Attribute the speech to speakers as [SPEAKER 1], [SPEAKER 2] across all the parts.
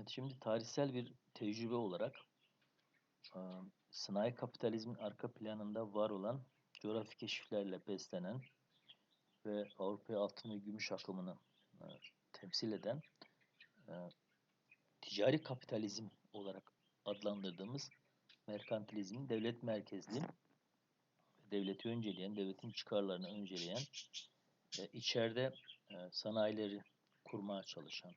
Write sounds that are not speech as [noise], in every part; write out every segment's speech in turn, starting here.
[SPEAKER 1] Evet, şimdi tarihsel bir tecrübe olarak sanayi kapitalizmin arka planında var olan coğrafi keşiflerle beslenen ve Avrupa'ya altın ve gümüş akımını temsil eden ticari kapitalizm olarak adlandırdığımız merkantilizmin devlet merkezli, devleti önceleyen, devletin çıkarlarını önceleyen, içeride sanayileri kurmaya çalışan,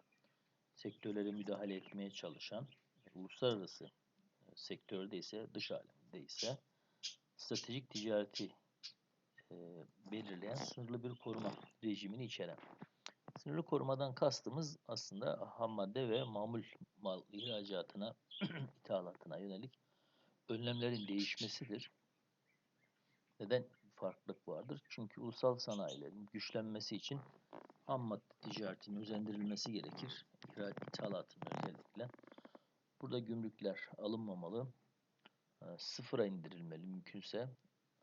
[SPEAKER 1] sektörlere müdahale etmeye çalışan, uluslararası e, sektörde ise, dış alemde ise stratejik ticareti e, belirleyen sınırlı bir koruma rejimini içeren. Sınırlı korumadan kastımız aslında ham madde ve mamul mal ihracatına, [clears throat] ithalatına yönelik önlemlerin değişmesidir. Neden farklılık vardır? Çünkü ulusal sanayilerin güçlenmesi için ham madde ticaretinin özendirilmesi gerekir. İhraç ithalatının özellikle. Burada gümrükler alınmamalı, e, sıfıra indirilmeli mümkünse.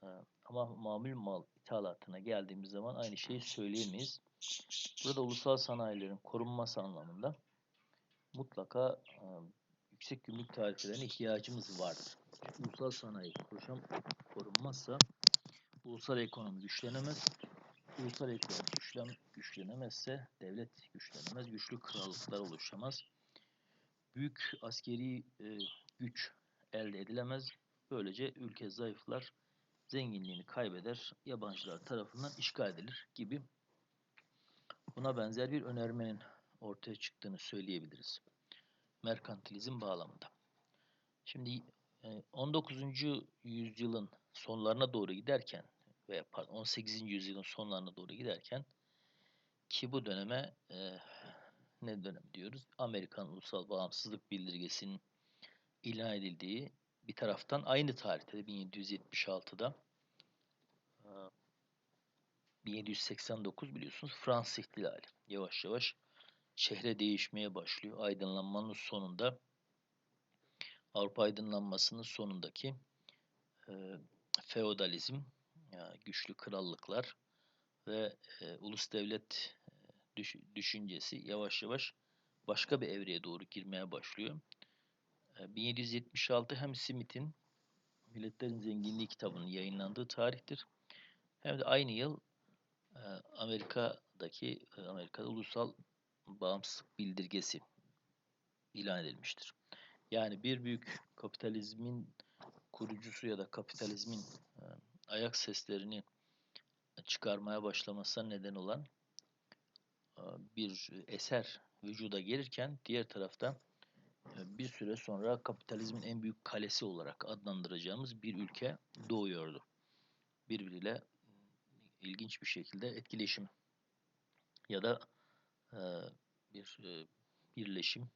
[SPEAKER 1] E, ama mamul mal ithalatına geldiğimiz zaman aynı şeyi söyleyemeyiz. Burada ulusal sanayilerin korunması anlamında mutlaka e, yüksek gümrük tarifelerine ihtiyacımız vardır. Ulusal sanayi koruşan, korunmazsa ulusal ekonomi güçlenemez. Ulusal ekonomi güçlen, güçlenemezse devlet güçlenemez, güçlü krallıklar oluşamaz. Büyük askeri e, güç elde edilemez. Böylece ülke zayıflar, zenginliğini kaybeder, yabancılar tarafından işgal edilir gibi buna benzer bir önermenin ortaya çıktığını söyleyebiliriz. Merkantilizm bağlamında. Şimdi 19. yüzyılın sonlarına doğru giderken veya pardon 18. yüzyılın sonlarına doğru giderken ki bu döneme e, ne dönem diyoruz? Amerikan Ulusal Bağımsızlık Bildirgesi'nin ilan edildiği bir taraftan aynı tarihte 1776'da 1789 biliyorsunuz Fransız ihtilali. Yavaş yavaş şehre değişmeye başlıyor. Aydınlanmanın sonunda Avrupa aydınlanmasının sonundaki e, feodalizm, güçlü krallıklar ve e, ulus devlet e, düş, düşüncesi yavaş yavaş başka bir evreye doğru girmeye başlıyor. E, 1776 hem Smith'in Milletlerin Zenginliği kitabının yayınlandığı tarihtir. Hem de aynı yıl e, Amerika'daki e, Amerika'da ulusal bağımsızlık bildirgesi ilan edilmiştir. Yani bir büyük kapitalizmin kurucusu ya da kapitalizmin e, ayak seslerini çıkarmaya başlamasına neden olan e, bir eser vücuda gelirken diğer tarafta e, bir süre sonra kapitalizmin en büyük kalesi olarak adlandıracağımız bir ülke doğuyordu. Birbiriyle ilginç bir şekilde etkileşim ya da bir birleşim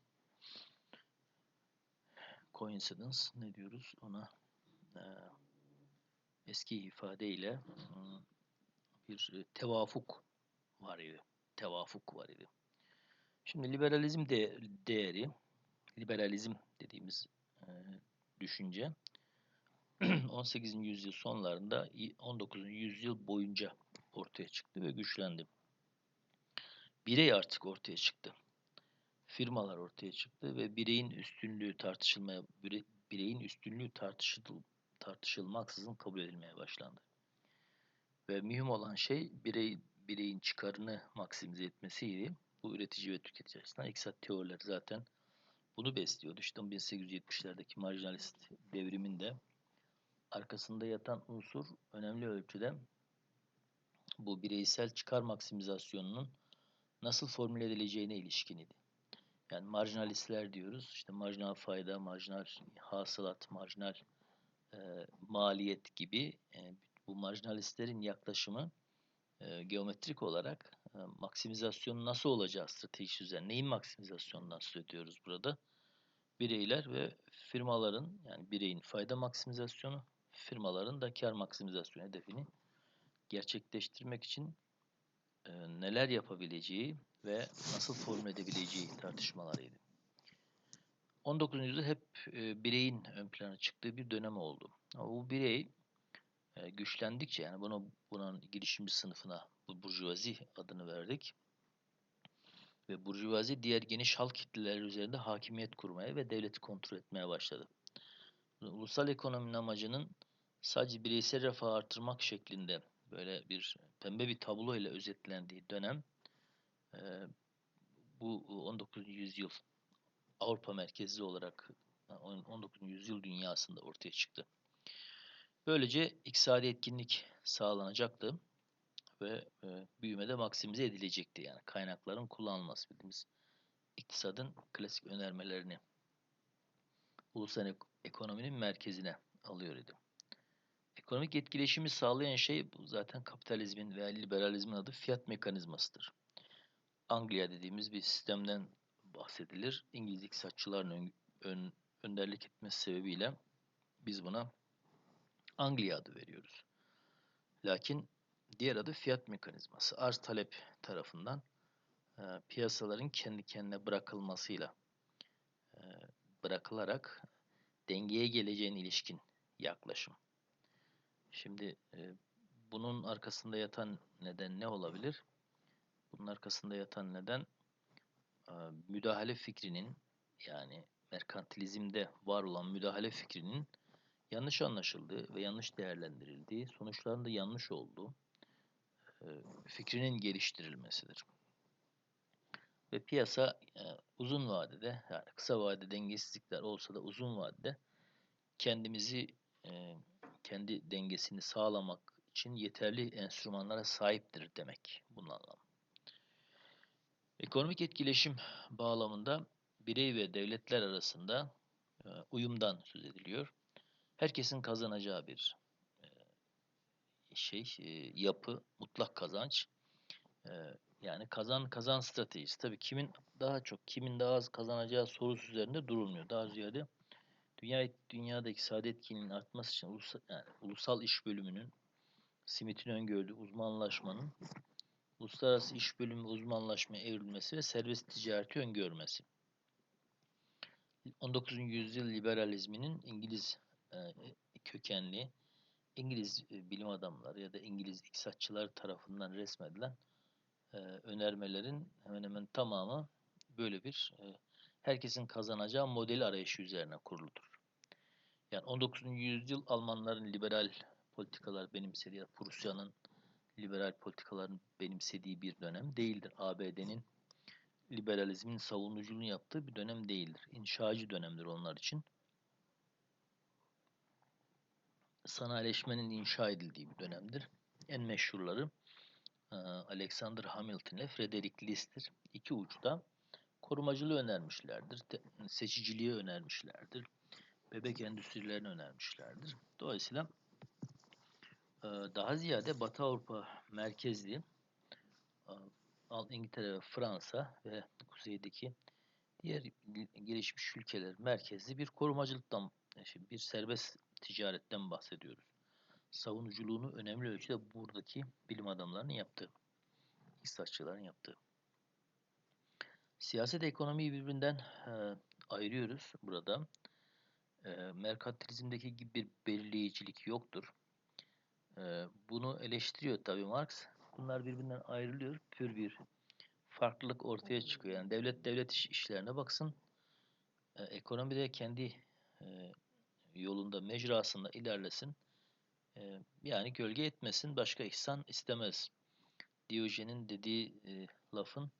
[SPEAKER 1] coincidence ne diyoruz ona e, eski ifadeyle bir tevafuk var idi. Tevafuk var idi. Şimdi liberalizm de, değeri, liberalizm dediğimiz e, düşünce [clears throat] 18. yüzyıl sonlarında 19. yüzyıl boyunca ortaya çıktı ve güçlendi. Birey artık ortaya çıktı firmalar ortaya çıktı ve bireyin üstünlüğü tartışılmaya bireyin üstünlüğü tartışıl, tartışılmaksızın kabul edilmeye başlandı. Ve mühim olan şey birey bireyin çıkarını maksimize etmesiydi. Bu üretici ve tüketici açısından iktisat teorileri zaten bunu besliyordu. İşte 1870'lerdeki marjinalist devrimin de arkasında yatan unsur önemli ölçüde bu bireysel çıkar maksimizasyonunun nasıl formüle edileceğine ilişkiniydi. Yani marjinalistler diyoruz. İşte marjinal fayda, marjinal hasılat, marjinal e, maliyet gibi e, bu marjinalistlerin yaklaşımı e, geometrik olarak e, maksimizasyonu nasıl olacağı stratejisi üzerine. Neyin maksimizasyonundan söz ediyoruz burada? Bireyler ve firmaların yani bireyin fayda maksimizasyonu, firmaların da kar maksimizasyonu hedefini gerçekleştirmek için e, neler yapabileceği ve nasıl formüle edebileceği tartışmalarıydı. 19. yüzyılda hep e, bireyin ön plana çıktığı bir dönem oldu. Ama bu birey e, güçlendikçe yani bunu bunun girişimci sınıfına bu burjuvazi adını verdik. ve burjuvazi diğer geniş halk kitleleri üzerinde hakimiyet kurmaya ve devleti kontrol etmeye başladı. Ulusal ekonominin amacının sadece bireysel refahı artırmak şeklinde böyle bir pembe bir tablo ile özetlendiği dönem e, bu 19. yüzyıl Avrupa merkezli olarak 19. yüzyıl dünyasında ortaya çıktı. Böylece iktisadi etkinlik sağlanacaktı ve e, büyümede maksimize edilecekti. Yani kaynakların kullanılması bildiğimiz iktisadın klasik önermelerini ulusal ek ekonominin merkezine alıyor idi. Ekonomik etkileşimi sağlayan şey bu zaten kapitalizmin veya liberalizmin adı fiyat mekanizmasıdır. Anglia dediğimiz bir sistemden bahsedilir. İngiliz iktisatçıların ön, ön, önderlik etmesi sebebiyle biz buna Anglia adı veriyoruz. Lakin diğer adı fiyat mekanizması. Arz talep tarafından e, piyasaların kendi kendine bırakılmasıyla e, bırakılarak dengeye geleceğine ilişkin yaklaşım. Şimdi e, bunun arkasında yatan neden ne olabilir? Bunun arkasında yatan neden müdahale fikrinin yani merkantilizmde var olan müdahale fikrinin yanlış anlaşıldığı ve yanlış değerlendirildiği, sonuçlarında yanlış olduğu e, fikrinin geliştirilmesidir. Ve piyasa e, uzun vadede, yani kısa vadede dengesizlikler olsa da uzun vadede kendimizi, e, kendi dengesini sağlamak için yeterli enstrümanlara sahiptir demek bunun anlamı. Ekonomik etkileşim bağlamında birey ve devletler arasında uyumdan söz ediliyor herkesin kazanacağı bir e, şey e, yapı, mutlak kazanç. E, yani kazan kazan stratejisi. Tabii kimin daha çok, kimin daha az kazanacağı sorusu üzerinde durulmuyor. Daha ziyade dünya dünyada iktisadi etkinliğin artması için ulusal, yani ulusal iş bölümünün Smith'in öngördüğü uzmanlaşmanın uluslararası iş bölümü uzmanlaşmaya evrilmesi ve serbest ticareti öngörmesi. 19. yüzyıl liberalizminin İngiliz e, kökenli İngiliz e, bilim adamları ya da İngiliz iktisatçılar tarafından resmedilen e, önermelerin hemen hemen tamamı böyle bir herkesin kazanacağı model arayışı üzerine kuruludur. Yani 19. yüzyıl Almanların liberal politikalar benimsediği, Prusya'nın liberal politikaların benimsediği bir dönem değildir. ABD'nin liberalizmin savunuculuğunu yaptığı bir dönem değildir. İnşacı dönemdir onlar için. sanayileşmenin inşa edildiği bir dönemdir. En meşhurları e, Alexander Hamilton ile Frederick List'tir. İki uçta korumacılığı önermişlerdir, seçiciliği önermişlerdir, bebek endüstrilerini önermişlerdir. Dolayısıyla daha ziyade Batı Avrupa merkezli e, İngiltere ve Fransa ve kuzeydeki diğer gelişmiş ülkeler merkezli bir korumacılıktan, bir serbest ticaretten bahsediyoruz. Savunuculuğunu önemli ölçüde buradaki bilim adamlarının yaptığı, iktisatçıların yaptığı. Siyaset ekonomiyi birbirinden e, ayırıyoruz burada. E, merkantilizmdeki gibi bir belirleyicilik yoktur. Bunu eleştiriyor tabii Marx. Bunlar birbirinden ayrılıyor. Pür bir farklılık ortaya çıkıyor. Yani devlet devlet iş, işlerine baksın. E, ekonomide kendi e, yolunda, mecrasında ilerlesin. E, yani gölge etmesin, başka ihsan istemez. Diyojen'in dediği e, lafın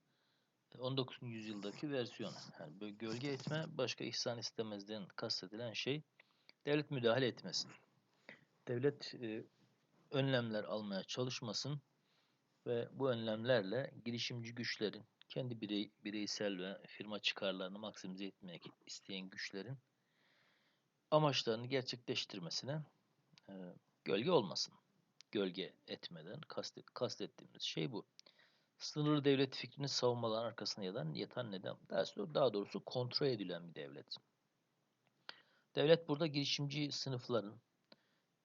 [SPEAKER 1] 19. yüzyıldaki versiyonu. Yani gölge etme, başka ihsan istemezden kastedilen şey devlet müdahale etmesin. Devlet e, önlemler almaya çalışmasın ve bu önlemlerle girişimci güçlerin, kendi birey, bireysel ve firma çıkarlarını maksimize etmeye isteyen güçlerin amaçlarını gerçekleştirmesine e, gölge olmasın. Gölge etmeden kastet, kastettiğimiz şey bu. Sınırlı devlet fikrini savunmaların arkasında yatan, yatan neden? Daha doğrusu kontrol edilen bir devlet. Devlet burada girişimci sınıfların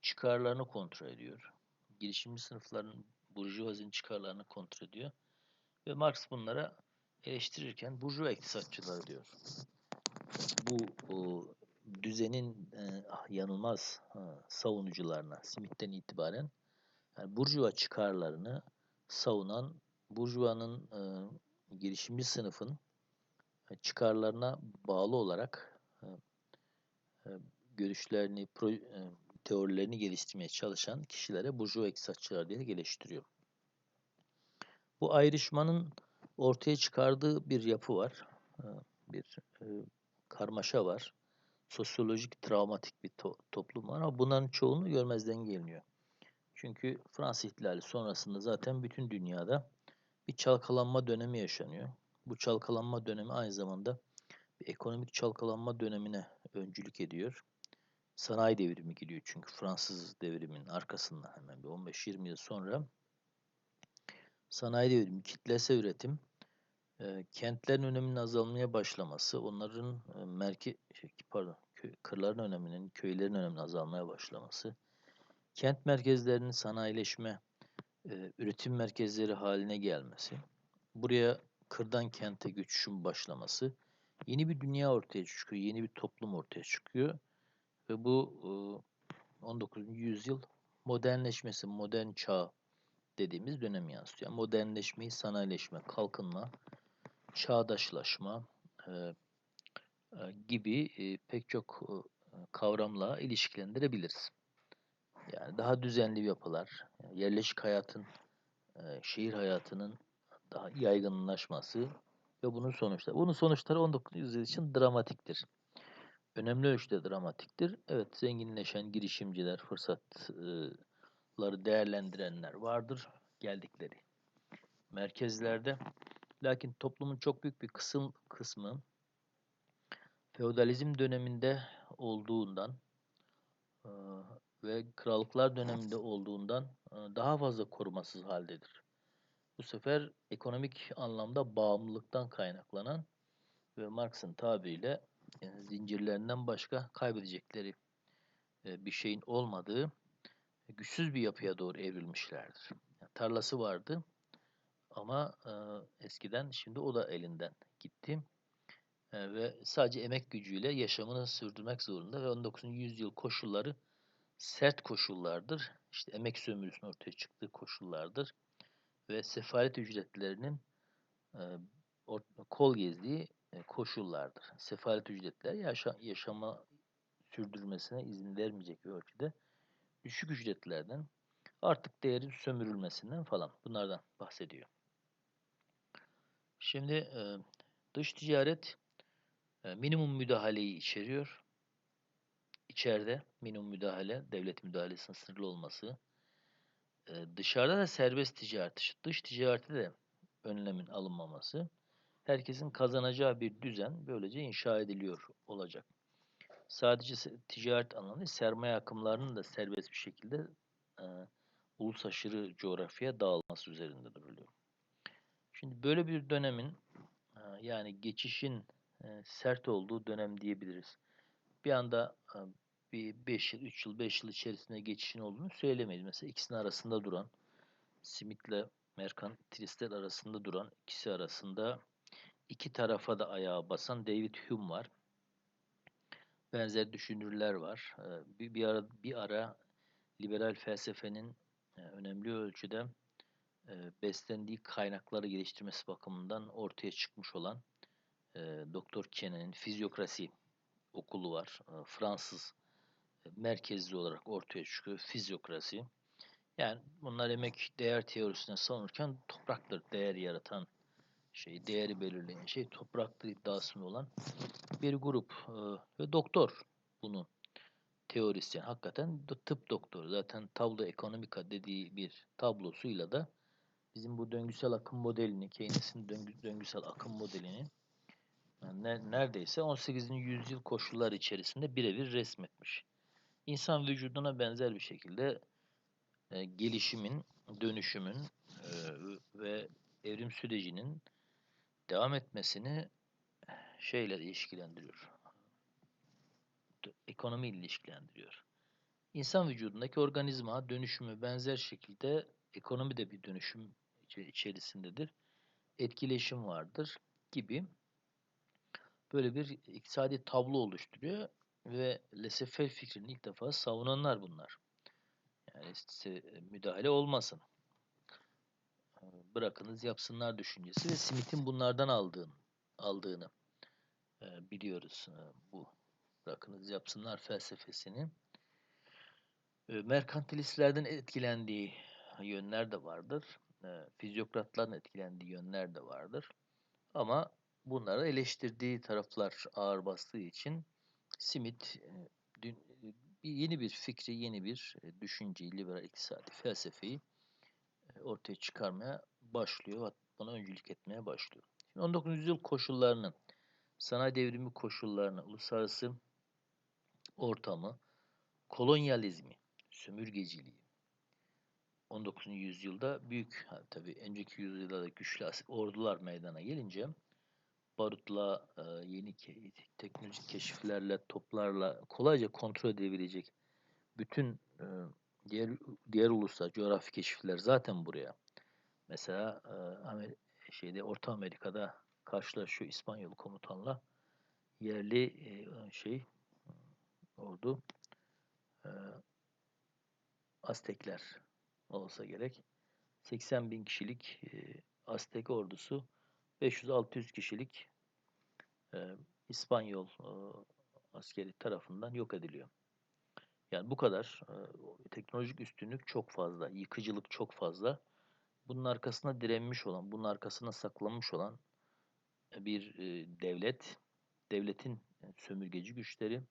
[SPEAKER 1] çıkarlarını kontrol ediyor. Girişimci sınıfların burjuvazinin çıkarlarını kontrol ediyor. Ve Marx bunlara eleştirirken burjuva iktisatçıları diyor. Bu o, düzenin e, yanılmaz ha, savunucularına Smith'ten itibaren yani burjuva çıkarlarını savunan, burjuvanın e, girişimci sınıfın e, çıkarlarına bağlı olarak e, e, görüşlerini, pro, e, teorilerini geliştirmeye çalışan kişilere burjuva iktisatçılar diye geliştiriyor. Bu ayrışmanın ortaya çıkardığı bir yapı var. E, bir e, karmaşa var. Sosyolojik, travmatik bir to toplum var ama bunların çoğunu görmezden geliniyor. Çünkü Fransız ihtilali sonrasında zaten bütün dünyada bir çalkalanma dönemi yaşanıyor. Bu çalkalanma dönemi aynı zamanda bir ekonomik çalkalanma dönemine öncülük ediyor. Sanayi devrimi gidiyor çünkü Fransız devriminin arkasından hemen bir 15-20 yıl sonra. Sanayi devrimi, kitlesel üretim, e, kentlerin öneminin azalmaya başlaması, onların e, merke şey, pardon, köy, kırların öneminin, köylerin öneminin azalmaya başlaması, kent merkezlerinin sanayileşme, e, üretim merkezleri haline gelmesi, buraya kırdan kente göçüşün başlaması, yeni bir dünya ortaya çıkıyor, yeni bir toplum ortaya çıkıyor ve bu e, 19. yüzyıl modernleşmesi, modern çağ dediğimiz dönem yansıtıyor. Modernleşmeyi sanayileşme, kalkınma, çağdaşlaşma gibi pek çok kavramla ilişkilendirebiliriz. Yani daha düzenli yapılar, yerleşik hayatın, şehir hayatının daha yaygınlaşması ve bunun sonuçları. Bunun sonuçları 19. yüzyıl için dramatiktir. Önemli ölçüde dramatiktir. Evet, zenginleşen girişimciler, fırsatları değerlendirenler vardır geldikleri merkezlerde. Lakin toplumun çok büyük bir kısım kısmı feodalizm döneminde olduğundan ve krallıklar döneminde olduğundan daha fazla korumasız haldedir. Bu sefer ekonomik anlamda bağımlılıktan kaynaklanan ve Marx'ın tabiriyle yani zincirlerinden başka kaybedecekleri bir şeyin olmadığı güçsüz bir yapıya doğru evrilmişlerdir. Yani tarlası vardı ama eskiden şimdi o da elinden gitti. Ve sadece emek gücüyle yaşamını sürdürmek zorunda ve 19. yüzyıl koşulları sert koşullardır. İşte emek sömürüsünün ortaya çıktığı koşullardır. Ve sefalet ücretlerinin kol gezdiği koşullardır. Sefalet ücretler yaşa, yaşama sürdürmesine izin vermeyecek bir ölçüde düşük ücretlerden artık değerin sömürülmesinden falan bunlardan bahsediyor. Şimdi e, dış ticaret e, minimum müdahaleyi içeriyor. İçeride minimum müdahale, devlet müdahalesinin sınırlı olması. E, dışarıda da serbest ticaret, dış ticarette de önlemin alınmaması. Herkesin kazanacağı bir düzen böylece inşa ediliyor olacak. Sadece ticaret alanı sermaye akımlarının da serbest bir şekilde e, ulus aşırı coğrafyaya dağılması üzerinde duruluyor. Şimdi böyle bir dönemin e, yani geçişin e, sert olduğu dönem diyebiliriz. Bir anda e, bir 5 yıl, 3 yıl, 5 yıl içerisinde geçişin olduğunu söylemeyiz. Mesela ikisinin arasında duran, Smith'le merkantilistler arasında duran, ikisi arasında iki tarafa da ayağa basan David Hume var. Benzer düşünürler var. Bir, bir ara bir ara liberal felsefenin önemli ölçüde beslendiği kaynakları geliştirmesi bakımından ortaya çıkmış olan Doktor Kennan'ın fizyokrasi okulu var. Fransız merkezli olarak ortaya çıkıyor fizyokrasi. Yani bunlar emek değer teorisine savunurken topraktır değer yaratan şey, değeri belirleyen şey topraktır iddiasında olan bir grup ve doktor bunu teorisyen hakikaten tıp doktoru zaten tablo ekonomika dediği bir tablosuyla da bizim bu döngüsel akım modelini, Keynes'in döngü, döngüsel akım modelini yani neredeyse 18. yüzyıl koşullar içerisinde birebir resmetmiş. İnsan vücuduna benzer bir şekilde e, gelişimin, dönüşümün e, ve evrim sürecinin devam etmesini şeyle ilişkilendiriyor. Ekonomi ilişkilendiriyor. İnsan vücudundaki organizma dönüşümü benzer şekilde ekonomi de bir dönüşüm içerisindedir. Etkileşim vardır gibi böyle bir iktisadi tablo oluşturuyor ve laissez fikrini ilk defa savunanlar bunlar. Yani müdahale olmasın. Bırakınız yapsınlar düşüncesi ve Smith'in bunlardan aldığın, aldığını e, biliyoruz e, bu bırakınız yapsınlar felsefesini. E, merkantilistlerden etkilendiği yönler de vardır. E, fizyokratların etkilendiği yönler de vardır. Ama bunları eleştirdiği taraflar ağır bastığı için Smith e, dün, e, yeni bir fikri, yeni bir e, düşünceyi, liberal iktisadi felsefeyi ortaya çıkarmaya başlıyor. Buna öncülük etmeye başlıyor. Şimdi 19. yüzyıl koşullarının, sanayi devrimi koşullarını, uluslararası ortamı, kolonyalizmi, sömürgeciliği, 19. yüzyılda büyük, tabii önceki yüzyılda da güçlü ordular meydana gelince barutla, e, yeni teknolojik keşiflerle, toplarla kolayca kontrol edebilecek bütün e, diğer diğer uluslar, coğrafi keşifler zaten buraya. Mesela e, şeyde Orta Amerika'da karşılaşıyor İspanyol komutanla yerli şey ordu Aztekler olsa gerek. 80 bin kişilik Aztek ordusu 500-600 kişilik e, İspanyol e, askeri tarafından yok ediliyor. Yani bu kadar e, teknolojik üstünlük çok fazla, yıkıcılık çok fazla. Bunun arkasına direnmiş olan, bunun arkasına saklanmış olan bir e, devlet, devletin sömürgeci güçleri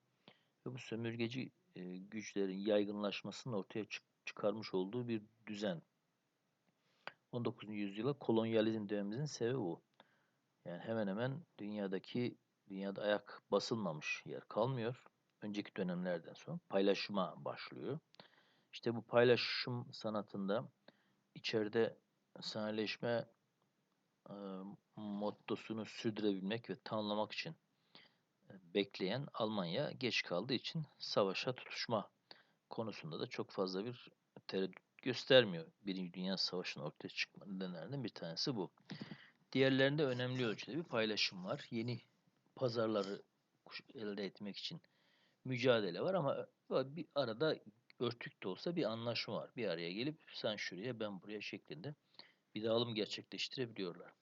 [SPEAKER 1] ve bu sömürgeci e, güçlerin yaygınlaşmasının ortaya çık çıkarmış olduğu bir düzen. 19. yüzyıla kolonyalizm dememizin sebebi bu. Yani hemen hemen dünyadaki dünyada ayak basılmamış yer kalmıyor. Önceki dönemlerden sonra paylaşıma başlıyor. İşte bu paylaşım sanatında içeride sanayileşme e, mottosunu sürdürebilmek ve tanımlamak için e, bekleyen Almanya geç kaldığı için savaşa tutuşma konusunda da çok fazla bir tereddüt göstermiyor. Birinci Dünya Savaşı'nın ortaya çıkma nedenlerinden bir tanesi bu. Diğerlerinde önemli ölçüde bir paylaşım var. Yeni pazarları elde etmek için mücadele var ama bir arada örtük de olsa bir anlaşma var. Bir araya gelip sen şuraya ben buraya şeklinde bir dağılım gerçekleştirebiliyorlar.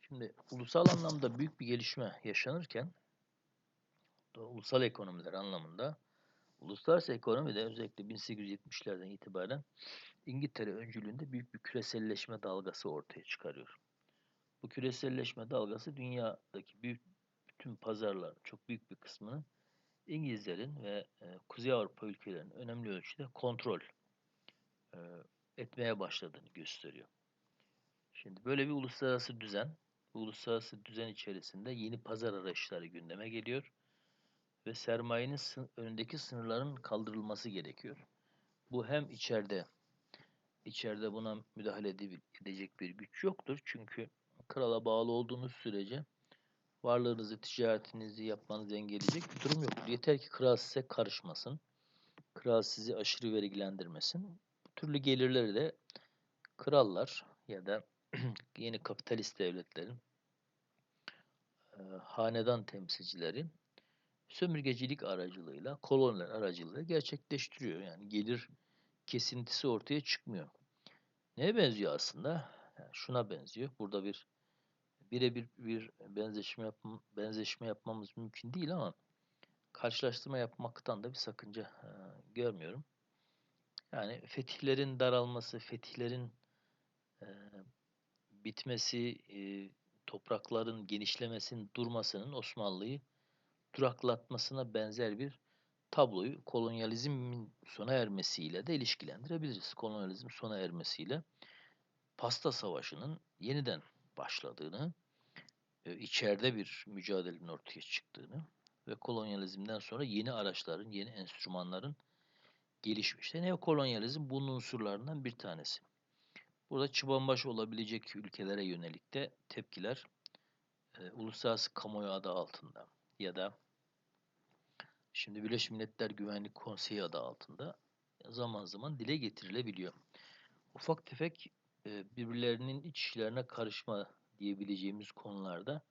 [SPEAKER 1] Şimdi ulusal anlamda büyük bir gelişme yaşanırken ulusal ekonomiler anlamında uluslararası ekonomide özellikle 1870'lerden itibaren İngiltere öncülüğünde büyük bir küreselleşme dalgası ortaya çıkarıyor. Bu küreselleşme dalgası dünyadaki büyük bütün pazarlar çok büyük bir kısmını İngilizlerin ve e, Kuzey Avrupa ülkelerinin önemli ölçüde kontrol e, etmeye başladığını gösteriyor. Şimdi böyle bir uluslararası düzen, bu uluslararası düzen içerisinde yeni pazar arayışları gündeme geliyor ve sermayenin önündeki sınırların kaldırılması gerekiyor. Bu hem içeride içeride buna müdahale edecek bir güç yoktur. Çünkü krala bağlı olduğunuz sürece varlığınızı, ticaretinizi yapmanızı engelleyecek bir durum yok. Yeter ki kral size karışmasın. Kral sizi aşırı vergilendirmesin. Bu türlü gelirleri de krallar ya da [clears throat] yeni kapitalist devletlerin e, hanedan temsilcileri sömürgecilik aracılığıyla, koloniler aracılığıyla gerçekleştiriyor. Yani gelir kesintisi ortaya çıkmıyor. Neye benziyor aslında? Yani şuna benziyor. Burada bir birebir bir benzeşme yapma, benzeşme yapmamız mümkün değil ama karşılaştırma yapmaktan da bir sakınca e, görmüyorum. Yani fetihlerin daralması, fetihlerin e, bitmesi, toprakların genişlemesinin durmasının Osmanlı'yı duraklatmasına benzer bir tabloyu kolonyalizmin sona ermesiyle de ilişkilendirebiliriz. Kolonyalizm sona ermesiyle Pasta Savaşı'nın yeniden başladığını, e, içeride bir mücadelenin ortaya çıktığını ve kolonyalizmden sonra yeni araçların, yeni enstrümanların gelişmişti. Neokolonyalizm bunun unsurlarından bir tanesi. Burada çıbanbaş olabilecek ülkelere yönelik de tepkiler e, uluslararası kamuoyu adı altında ya da şimdi Birleşmiş Milletler Güvenlik Konseyi adı altında zaman zaman dile getirilebiliyor. Ufak tefek e, birbirlerinin iç işlerine karışma diyebileceğimiz konularda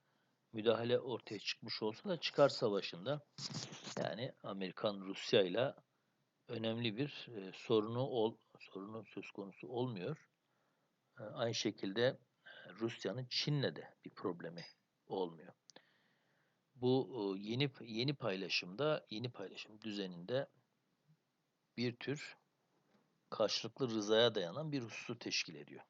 [SPEAKER 1] müdahale ortaya çıkmış olsa da çıkar savaşında yani Amerikan Rusya ile önemli bir e, sorunu ol, sorunu söz konusu olmuyor. E, aynı şekilde e, Rusya'nın Çin'le de bir problemi olmuyor. Bu e, yeni yeni paylaşımda, yeni paylaşım düzeninde bir tür karşılıklı rızaya dayanan bir hususu teşkil ediyor.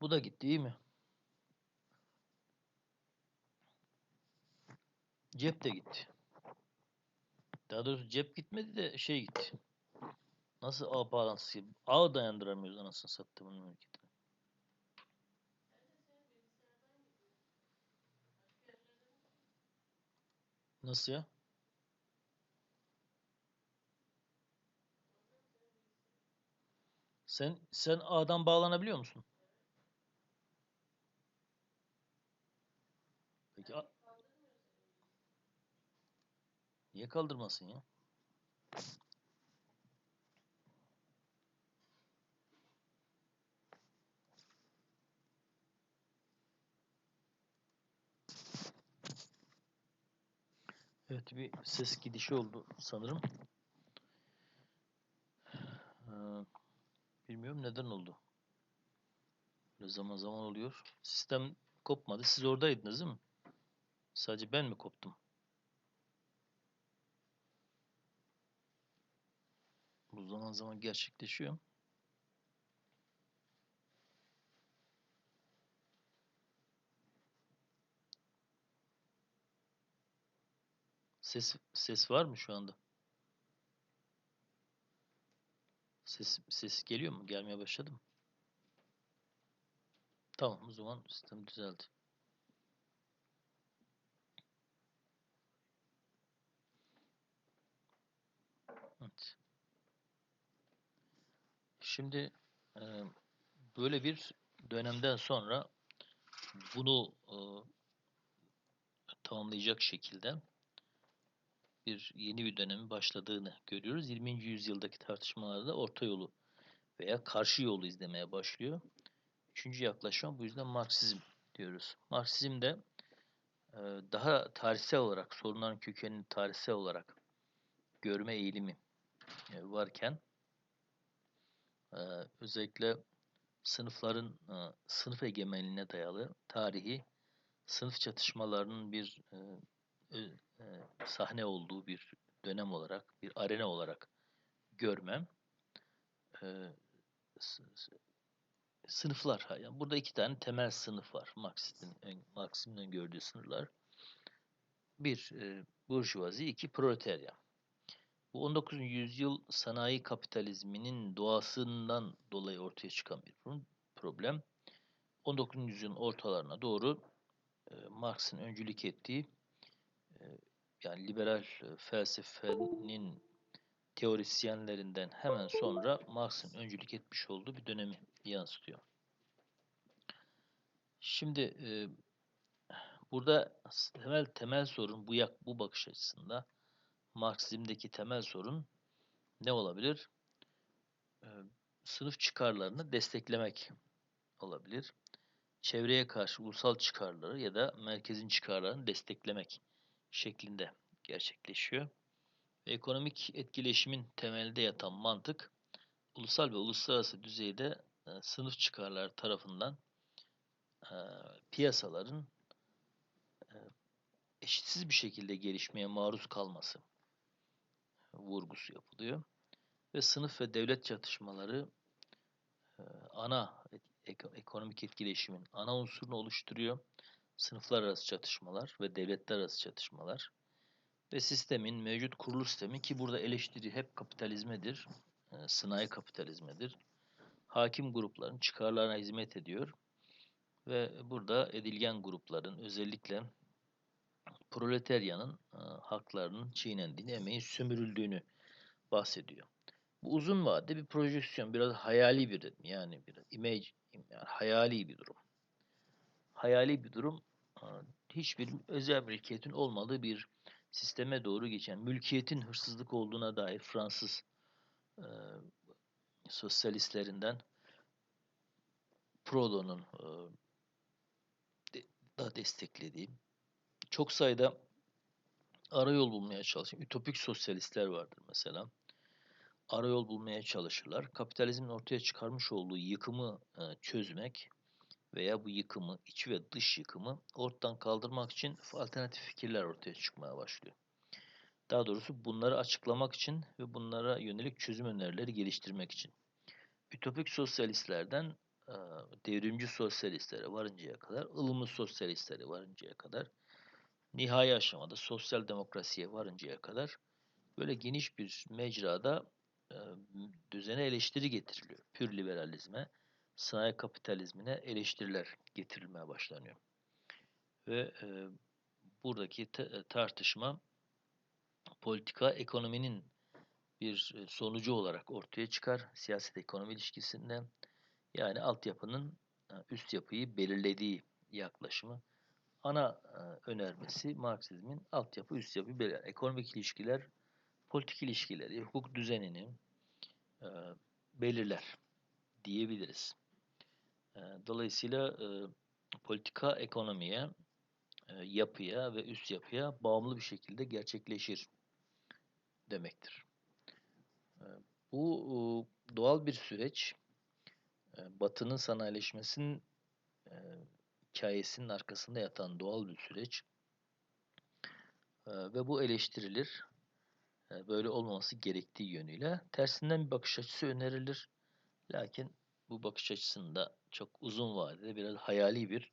[SPEAKER 1] Bu da gitti iyi mi? Cep de gitti. Daha doğrusu cep gitmedi de şey gitti. Nasıl ağ bağlantısı? Ağ dayandıramıyoruz anasını sattığımın memleketine. Nasıl ya? Sen sen ağdan bağlanabiliyor musun? Peki niye kaldırmasın ya? Evet bir ses gidişi oldu sanırım. Ee, bilmiyorum neden oldu. Böyle zaman zaman oluyor. Sistem kopmadı. Siz oradaydınız değil mi? Sadece ben mi koptum? Bu zaman zaman gerçekleşiyor. Ses ses var mı şu anda? Ses ses geliyor mu? Gelmeye başladı mı? Tamam o zaman sistem düzeldi. Evet. Şimdi e, böyle bir dönemden sonra bunu e, tamamlayacak şekilde bir yeni bir dönemin başladığını görüyoruz. 20. yüzyıldaki tartışmalarda orta yolu veya karşı yolu izlemeye başlıyor. Üçüncü yaklaşım bu yüzden Marksizm diyoruz. Marksizm de e, daha tarihsel olarak sorunların kökenini tarihsel olarak görme eğilimi e, varken e, özellikle sınıfların sınıf egemenliğine dayalı tarihi sınıf çatışmalarının bir sahne olduğu bir dönem olarak, bir arena olarak görmem sınıflar. Yani burada iki tane temel sınıf var. Marxist'in Marxizm'in gördüğü sınırlar. Bir, e, burjuvazi, iki proletarya. Bu 19. yüzyıl sanayi kapitalizminin doğasından dolayı ortaya çıkan bir problem. 19. yüzyılın ortalarına doğru e, Marx'ın öncülük ettiği e, yani liberal e, felsefenin teorisyenlerinden hemen sonra Marx'ın öncülük etmiş olduğu bir dönemi yansıtıyor. Şimdi e, burada temel temel sorun bu yak bu bakış açısında Marksizmdeki temel sorun ne olabilir? E, sınıf çıkarlarını desteklemek olabilir. Çevreye karşı ulusal çıkarları ya da merkezin çıkarlarını desteklemek şeklinde gerçekleşiyor. Ve ekonomik etkileşimin temelde yatan mantık ulusal ve uluslararası düzeyde e, sınıf çıkarlar tarafından e, piyasaların e, eşitsiz bir şekilde gelişmeye maruz kalması vurgusu yapılıyor. Ve sınıf ve devlet çatışmaları e, ana ek, ekonomik etkileşimin ana unsurunu oluşturuyor. Sınıflar arası çatışmalar ve devletler arası çatışmalar ve sistemin, mevcut kurulu sistemi ki burada eleştiri hep kapitalizmedir, e, sınai kapitalizmedir. Hakim grupların çıkarlarına hizmet ediyor ve burada edilgen grupların özellikle proletaryanın e, haklarının çiğnendiğini, emeğin sömürüldüğünü bahsediyor. Bu uzun vadede bir projeksiyon, biraz hayali bir yani bir image, yani hayali bir durum. Hayali bir durum, e, hiçbir özel mülkiyetin olmadığı bir sisteme doğru geçen mülkiyetin hırsızlık olduğuna dair Fransız e, sosyalistlerinden Proudhon'un e, da desteklediği, çok sayıda arayol bulmaya çalışan ütopik sosyalistler vardır mesela. Arayol bulmaya çalışırlar. Kapitalizmin ortaya çıkarmış olduğu yıkımı e, çözmek veya bu yıkımı, iç ve dış yıkımı ortadan kaldırmak için alternatif fikirler ortaya çıkmaya başlıyor. Daha doğrusu bunları açıklamak için ve bunlara yönelik çözüm önerileri geliştirmek için. Ütopik sosyalistlerden e, devrimci sosyalistlere varıncaya kadar, ılımlı sosyalistlere varıncaya kadar, nihai aşamada sosyal demokrasiye varıncaya kadar böyle geniş bir mecrada e, düzene eleştiri getiriliyor. Pür liberalizme, sanayi kapitalizmine eleştiriler getirilmeye başlanıyor. Ve e, buradaki tartışma politika ekonominin bir sonucu olarak ortaya çıkar siyaset ekonomi ilişkisinde. Yani altyapının üst yapıyı belirlediği yaklaşımı. Ana e, önermesi Marksizmin altyapı üst yapı belirler. Ekonomik ilişkiler, politik ilişkileri, hukuk düzenini belirler diyebiliriz. Dolayısıyla politika ekonomiye, yapıya ve üst yapıya bağımlı bir şekilde gerçekleşir demektir. Bu doğal bir süreç. Batı'nın sanayileşmesinin hikayesinin arkasında yatan doğal bir süreç. Ve bu eleştirilir. Böyle olmaması gerektiği yönüyle. Tersinden bir bakış açısı önerilir. Lakin bu bakış açısında çok uzun vadede biraz hayali bir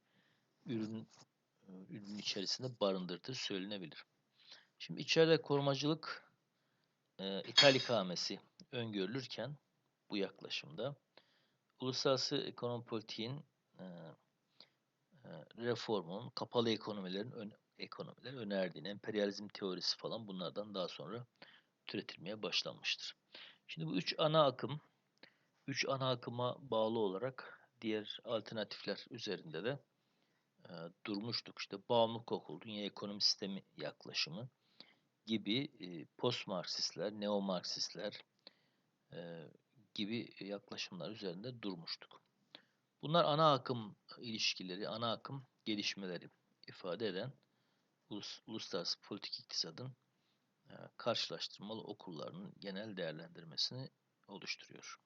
[SPEAKER 1] ürün ürünün içerisinde barındırdığı söylenebilir. Şimdi içeride korumacılık e, ithal ikamesi öngörülürken bu yaklaşımda uluslararası ekonomi politiğin e, e, reformun, kapalı ekonomilerin ön, ekonomiler önerdiğini, emperyalizm teorisi falan bunlardan daha sonra türetilmeye başlanmıştır. Şimdi bu üç ana akım, üç ana akıma bağlı olarak diğer alternatifler üzerinde de e, durmuştuk. İşte bağımlılık okul, dünya ekonomi sistemi yaklaşımı, gibi e, post-Marksistler, neo-Marksistler e, gibi yaklaşımlar üzerinde durmuştuk. Bunlar ana akım ilişkileri, ana akım gelişmeleri ifade eden ulus, uluslararası politik iktisadın e, karşılaştırmalı okullarının genel değerlendirmesini oluşturuyor.